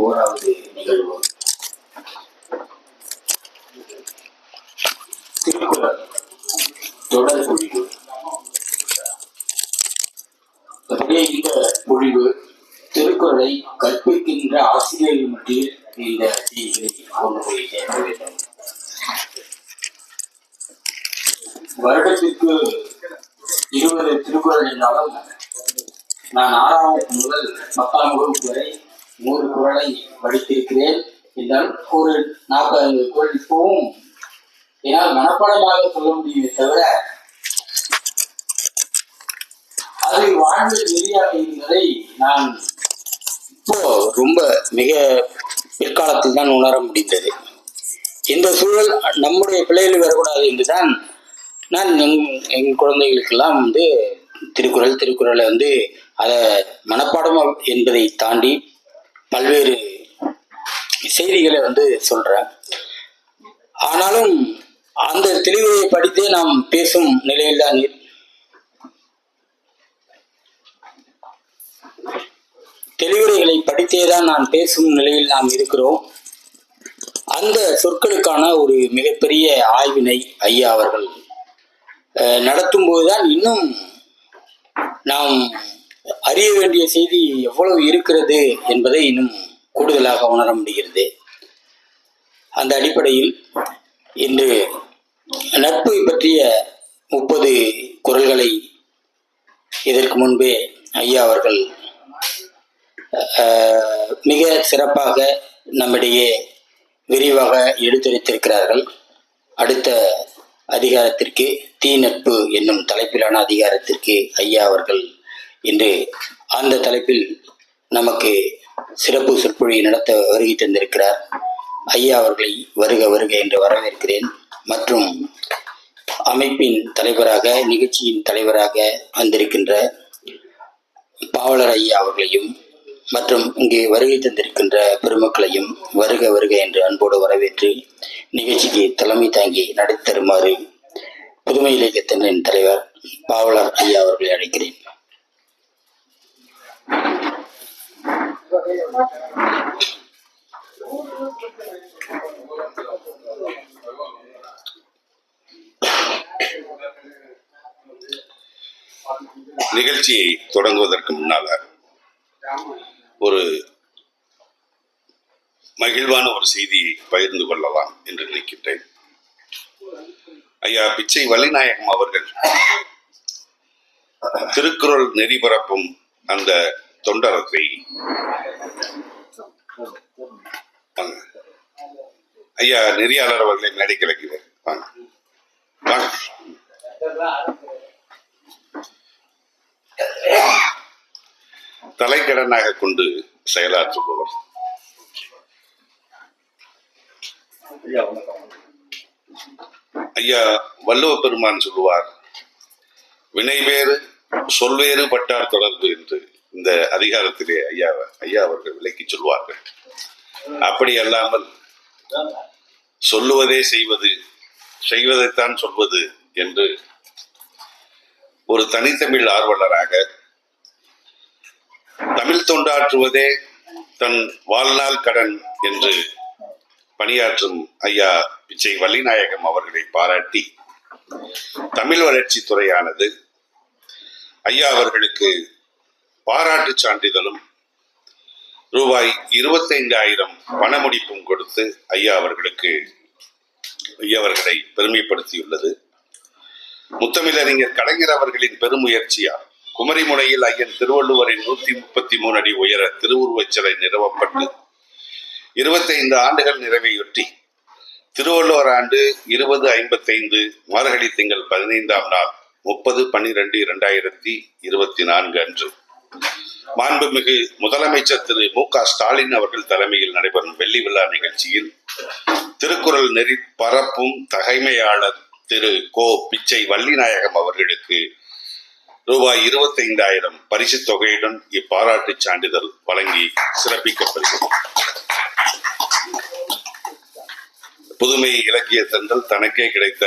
ஓராவது நிகழ்வு திருக்குறள். தொடர் பொழிவு. அப்படியே பொழிவு. திருக்குறளை கற்பிக்கின்ற ஆசிரியர்கள் மத்தியில் இந்த செய்திகளை கொண்டு போய் சேர்க்க வேண்டும். வருடத்திற்கு இருபது திருக்குறள் என்றாலும் நான் ஆறாம் வகுப்பு முதல் பத்தாம் வகுப்பு வரை குரலை படித்திருக்கிறேன் என்றால் ஒரு நாற்பது குரல் இப்பவும் என்னால் மனப்பாடமாக சொல்ல முடியுமே தவிர அதை வாழ்ந்த தெரியாது என்பதை நான் இப்போ ரொம்ப மிக பிற்காலத்தில் தான் உணர முடிந்தது. இந்த சூழல் நம்முடைய பிள்ளைகள் வரக்கூடாது என்றுதான் நான் எங் என் குழந்தைகளுக்கெல்லாம் வந்து திருக்குறள் திருக்குறளை வந்து அதை மனப்பாடம் என்பதை தாண்டி பல்வேறு செய்திகளை வந்து சொல்றேன். ஆனாலும் அந்த தெளிவை படித்தே நாம் பேசும் நிலையில் தான் தெளிவுரைகளை படித்தே தான் நான் பேசும் நிலையில் நாம் இருக்கிறோம். அந்த சொற்களுக்கான ஒரு மிகப்பெரிய ஆய்வினை ஐயா அவர்கள் அஹ், நடத்தும் போதுதான் இன்னும் நாம் அறிய வேண்டிய செய்தி எவ்வளவு இருக்கிறது என்பதை இன்னும் கூடுதலாக உணர முடிகிறது. அந்த அடிப்படையில் இன்று நட்பு பற்றிய முப்பது குரல்களை இதற்கு முன்பே ஐயா அவர்கள் மிக சிறப்பாக நம்மிடையே விரிவாக எடுத்துரைத்திருக்கிறார்கள். அடுத்த அதிகாரத்திற்கு தீ நட்பு என்னும் தலைப்பிலான அதிகாரத்திற்கு ஐயா அவர்கள் இன்று அந்த தலைப்பில் நமக்கு சிறப்பு சொற்பொழியை நடத்த வருகை தந்திருக்கிறார். ஐயா அவர்களை வருக வருக என்று வரவேற்கிறேன். மற்றும் அமைப்பின் தலைவராக நிகழ்ச்சியின் தலைவராக வந்திருக்கின்ற பாவலர் ஐயா அவர்களையும் மற்றும் இங்கே வருகை தந்திருக்கின்ற பெருமக்களையும் வருக வருக என்று அன்போடு வரவேற்று நிகழ்ச்சிக்கு தலைமை தாங்கி நடத்தி தருமாறு புதுமை இலக்கியத்தினரின் தலைவர் பாவலர் ஐயா அவர்களை அழைக்கிறேன். நிகழ்ச்சியை தொடங்குவதற்கு முன்னால ஒரு மகிழ்வான ஒரு செய்தியை பகிர்ந்து கொள்ளலாம் என்று நினைக்கின்றேன். ஐயா பிச்சை வலிநாயகம் அவர்கள் திருக்குறள் நெறி பரப்பும் அந்த தொண்டரத்தை. ஐயா நெறியாளர் அவர்களை மேடை கிளக்கிறேன் வாங்க. வாங்க தலைக்கடனாக கொண்டு செயலாற்றுபவர். ஐயா வள்ளுவ பெருமான் சொல்லுவார் வினைவேறு சொல்வேறு பட்டார் தொடர்பு என்று. இந்த அதிகாரத்திலே ஐயா ஐயா அவர்கள் விலக்கி சொல்வார்கள். அப்படி அல்லாமல் சொல்லுவதே செய்வது செய்வதைத்தான் சொல்வது என்று ஒரு தனித்தமிழ் ஆர்வலராக தமிழ் தொண்டாற்றுவதே தன் வாழ்நாள் கடன் என்று பணியாற்றும் ஐயா பிச்சை வள்ளிநாயகம் அவர்களை பாராட்டி தமிழ் வளர்ச்சி துறையானது ஐயா அவர்களுக்கு பாராட்டு சான்றிதழும் ரூபாய் இருபத்தைந்தாயிரம் பணமுடிப்பும் கொடுத்து ஐயா அவர்களுக்கு ஐயாவர்களை பெருமைப்படுத்தியுள்ளது. முத்தமிழறிஞர் கலைஞர் அவர்களின் பெருமுயற்சியால் குமரிமுனையில் ஐயன் திருவள்ளுவரின் நூத்தி முப்பத்தி மூணு அடி உயர திருவுருவச் சிலை நிறுவப்பட்டு இருபத்தைந்து ஆண்டுகள் நிறைவையொட்டி திருவள்ளுவர் ஆண்டு இருபது ஐம்பத்தைந்து மார்கழி திங்கள் பதினைந்தாம் நாள் முப்பது பன்னிரெண்டு இரண்டாயிரத்தி இருபத்தி நான்கு அன்று. மாண்புமிகு முதலமைச்சர் திரு மு க ஸ்டாலின் அவர்கள் தலைமையில் நடைபெறும் வெள்ளி விழா நிகழ்ச்சியில் திருக்குறள் நெறி பரப்பும் தகைமையாளர் திரு கோ பிச்சை வள்ளிநாயகம் அவர்களுக்கு ரூபாய் இருபத்தைந்தாயிரம் பரிசு தொகையுடன் இப்பாராட்டு சான்றிதழ் வழங்கி சிறப்பிக்கப்படுகிறது. புதுமை இலக்கிய தந்தல் தனக்கே கிடைத்த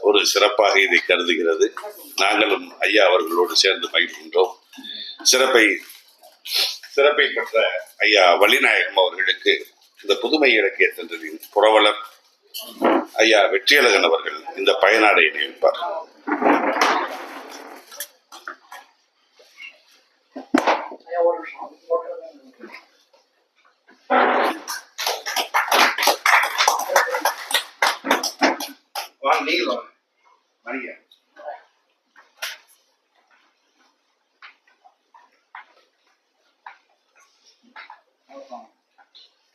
ஒரு சிறப்பாக இதை கருதுகிறது. நாங்களும் ஐயா அவர்களோடு சேர்ந்து மகிழ்கின்றோம் சிறப்பை சிறப்பை பெற்ற ஐயா வள்ளிநாயகம் அவர்களுக்கு இந்த புதுமை இலக்கிய சென்றதின் புரவலர் ஐயா வெற்றியழகன் அவர்கள் இந்த பயனாடை நியமிப்பார் வாங்க நீங்க வாங்க மணிங்க வாங்க மணி போங்க மேல வாங்க அதை முடிக்கிறீங்க முந்திரியெல்லாம் மேல இருக்கும்போது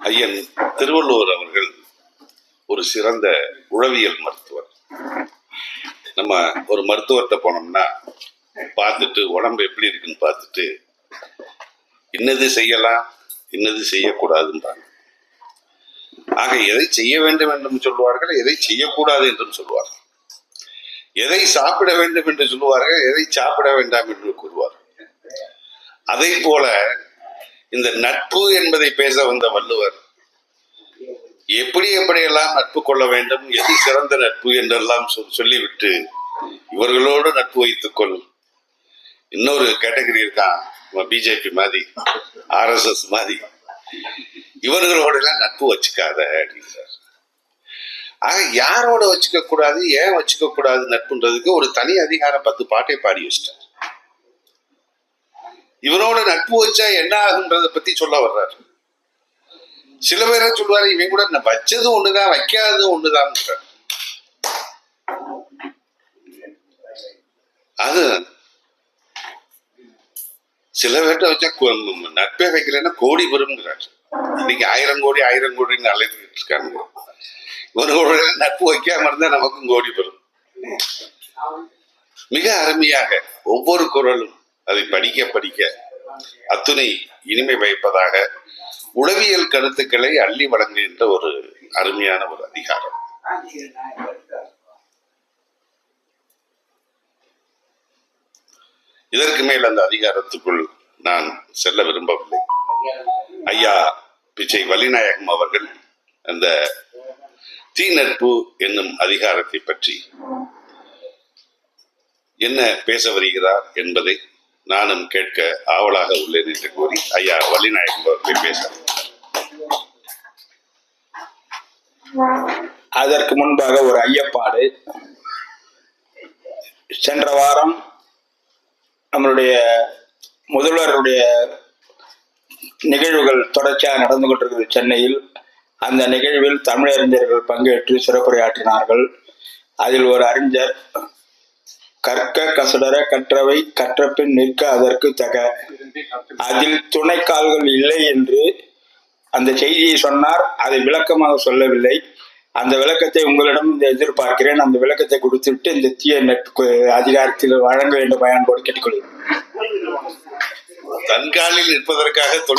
ஐயன் திருவள்ளுவர் அவர்கள் ஒரு சிறந்த உளவியல் மருத்துவர். நம்ம ஒரு மருத்துவர்கிட்ட போனோம்னா பார்த்துட்டு உடம்பு எப்படி இருக்குன்னு பார்த்துட்டு இன்னது செய்யலாம் இன்னது செய்யக்கூடாதுன்றாங்க ஆக எதை செய்ய வேண்டும் என்றும் சொல்லுவார்கள் எதை செய்யக்கூடாது என்றும் சொல்லுவார்கள் எதை சாப்பிட வேண்டும் என்று சொல்லுவார்கள் எதை சாப்பிட வேண்டாம் என்று கூறுவார்கள். அதை போல இந்த நட்பு என்பதை பேச வந்த வள்ளுவர் எப்படி எப்படியெல்லாம் நட்பு கொள்ள வேண்டும் எது சிறந்த நட்பு என்றெல்லாம் சொல்- சொல்லிவிட்டு இவர்களோடு நட்பு வைத்துக் கொள். இன்னொரு கேட்டகரி இருக்கான் பிஜேபி மாதிரி ஆர்எஸ்எஸ் மாதிரி. இவர்களோட எல்லாம் நட்பு வச்சுக்காத அப்படிங்கிறார் ஆக யாரோட வச்சுக்க கூடாது ஏன் வச்சுக்க கூடாது நட்புன்றதுக்கு ஒரு தனி அதிகாரம் பத்து பாட்டை பாடி வச்சிட்டார். இவனோட நட்பு வச்சா என்ன ஆகுன்றத பத்தி சொல்ல வர்றாரு. சில பேர சொல்லுவாரு இவன் கூட நான் வச்சது ஒண்ணுதான் வைக்காதது ஒண்ணுதான் அது சில பேர்ட்ட வச்சா கொ- நட்பே வைக்கலன்னா கோடி பெறும்ங்கிறாரு இன்னைக்கு ஆயிரம் கோடி ஆயிரம் கோடின்னு அலைஞ்சிட்டு இருக்காங்க. ஒரு நட்பு வைக்காம இருந்தா நமக்கும் கோடி பெறும் மிக அருமையாக ஒவ்வொரு குரலும் அதை படிக்க படிக்க அத்துணை இனிமை வைப்பதாக உளவியல் கருத்துக்களை அள்ளி வழங்குகின்ற ஒரு அருமையான ஒரு அதிகாரம். இதற்கு மேல் அந்த அதிகாரத்துக்குள் நான் செல்ல விரும்பவில்லை. ஐயா பிச்சை வள்ளிநாயகம் அவர்கள் அந்த தீ நட்பு என்னும் அதிகாரத்தை பற்றி என்ன பேச வருகிறார் என்பதை நானும் கேட்க ஆவலாக உள்ளேன் என்று கூறி ஐயா வள்ளிநாயகம் அவர்களை பேச அதற்கு முன்பாக ஒரு ஐயப்பாடு. சென்ற வாரம் நம்மளுடைய முதல்வருடைய நிகழ்வுகள் தொடர்ச்சியாக நடந்து கொண்டிருக்கிறது சென்னையில். அந்த நிகழ்வில் தமிழறிஞர்கள் பங்கேற்று சிறப்புரையாற்றினார்கள். அதில் ஒரு அறிஞர் கற்க கசடர கற்றவை கற்றபின் நிற்க அதற்கு தக. அதில் துணைக்கால்கள் இல்லை என்று அந்த செய்தியை சொன்னார். அதை விளக்கமாக சொல்லவில்லை. அந்த விளக்கத்தை உங்களிடம் இந்த எதிர்பார்க்கிறேன். அந்த விளக்கத்தை கொடுத்துவிட்டு இந்த தீய நட்பு அதிகாரத்தில் வழங்க வேண்டும் பயன்போடு கேட்டுக்கொள்கிறேன். தன்காலில் நிற்பதற்காக துணை